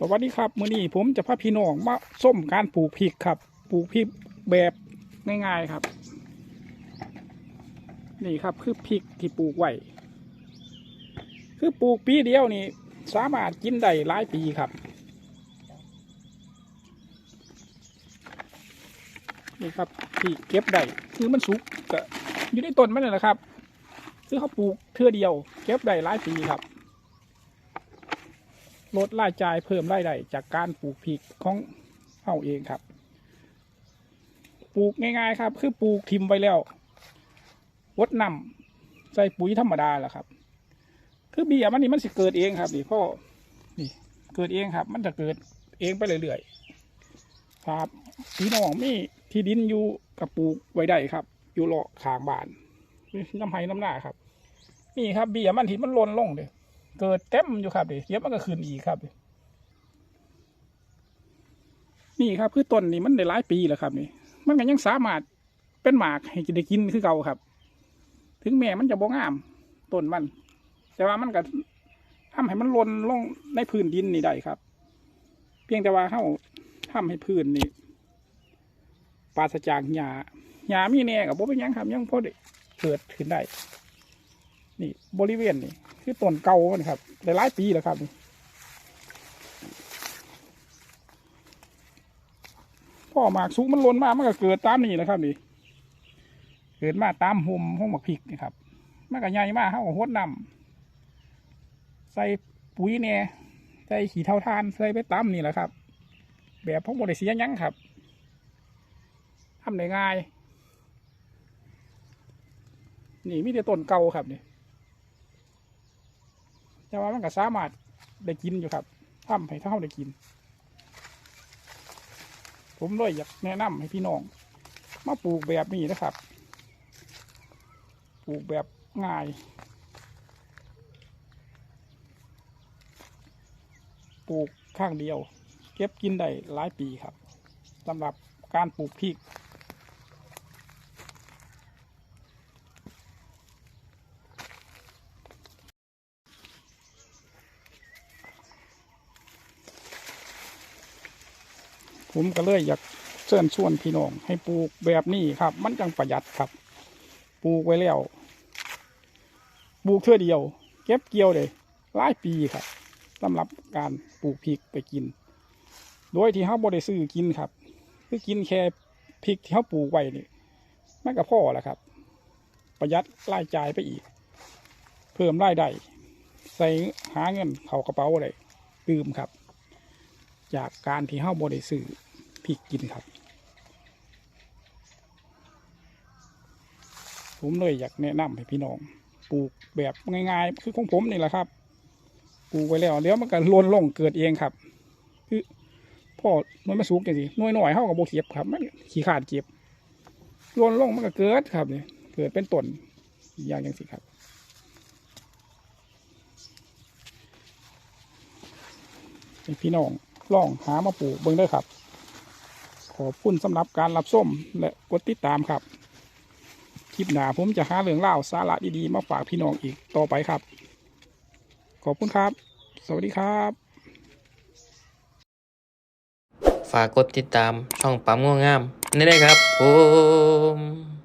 สวัสดีครับมื้อนี้ผมจะพาพี่น้องมาส้มการปลูกพริกครับปลูกพริกแบบง่ายๆครับ นี่ครับคือพริกที่ปลูกไว้คือปลูกปีเดียวนี่สามารถกินได้หลายปีครับ นี่ครับที่เก็บได้คือมันสุกอยู่ในต้นมันนั่นแหละครับ คือเขาปลูกเทื่อเดียว เก็บได้หลายปีครับ ลดรายจ่ายเพิ่มรายได้จากการปลูกพริกของเฮาเองครับ ปลูกง่ายๆครับ คือปลูกทิมไว้แล้ววดน้ำใส่ปุ๋ยธรรมดาแหละครับ คือเบี้ยมันนี่มันสิเกิดเองครับนี่พ่อนี่เกิดเองครับ มันจะเกิดเองไปเรื่อยๆครับพี่น้องมีที่ดินอยู่กับปลูกไว้ได้ครับ อยู่เลาะขางบานน้ำไห้น้ำหน้าครับ นี่ครับเบี้ยมันที่มันล่นลงเลย เกิดเต็มอยู่ครับเดี๋ยวเดี๋ยวมันก็ขึ้นอีกครับ นี่ครับคือต้นนี่มันได้หลายปีแล้วครับนี่ มันก็ยังสามารถเป็นหมากให้ได้กินคือเก่าครับ ถึงแม้มันจะบ่งามต้นมัน แต่ว่ามันก็ทำให้มันลนลงในพื้นดินนี่ได้ครับ เพียงแต่ว่าเขาทำให้พื้นนี่ปราศจากหญ้าหญ้ามีแน่กับบ่เป็นยังครับยังพอได้เกิดขึ้นได้ นี่บริเวณนี่คือต้นเก่ามันครับหลายปีแล้วครับนี่พ่อหมากสุกมันล่นมามันก็เกิดตามนี่นะครับนี่เกิดมาตามหุมห้องหมักพริกนี่ครับมันก็ใหญ่มากเขาก็หดน้ำใส่ปุ๋ยเนี่ยใส่ขี้เท่าทานใส่ไปตามนี่แหละครับ แบบพวกบริเสียยังครับทำได้ง่าย นี่มีแต่ต้นเก่าครับนี่ แต่ว่ามันก็สามารถได้กินอยู่ครับทำให้เท่าได้กิน ผมเลยอยากแนะนำให้พี่น้อง มาปลูกแบบนี้นะครับ ปลูกแบบง่าย ปลูกข้างเดียว เก็บกินได้หลายปีครับสำหรับการปลูกพริก ผมก็เลยอยากเชิญชวนพี่น้องให้ปลูกแบบนี้ครับ มันจังประหยัดครับ ปลูกไว้แล้ว ปลูกเท่อเดียว เก็บเกี่ยวเลยหลายปีครับสำหรับการปลูกพริกไปกิน โดยที่เขาบริซื้อกินครับ คือกินแค่พริกที่เขาปลูกไว้นี่มันก็พอแล้วครับ ประหยัดรายจ่ายไปอีก เพิ่มรายได้ใส่หาเงินเข้ากระเป๋าอะได้ตื่มครับ จากการที่เฮาบริสื่อ พริกกินครับ ผมเลยอยากแนะนำให้พี่น้องปลูกแบบง่ายๆ คือของผมนี่แหละครับปลูกไว้แล้วเดี๋ยวมันก็ล้นลงเกิดเองครับ คือพ่อหน่วยมาสูงจังสิหน่วยหน่อยเฮากับโบเก็บครับมันขี้ขาดเก็บล้นลงมันก็เกิดครับเนี่ยเกิดเป็นต้นอย่างจังสิครับพี่น้องลองหามาปลูกเบิ่งด้ครับ ขอบคุณสำหรับการรับส้มและกดติดตามครับ คลิปหน้าผมจะหาเรื่องเล่าสาระดีๆมาฝากพี่น้องอีกต่อไปครับ ขอบคุณครับ สวัสดีครับ ฝากกดติดตามช่องปั๊มง่วงงามนี่ได้ครับผม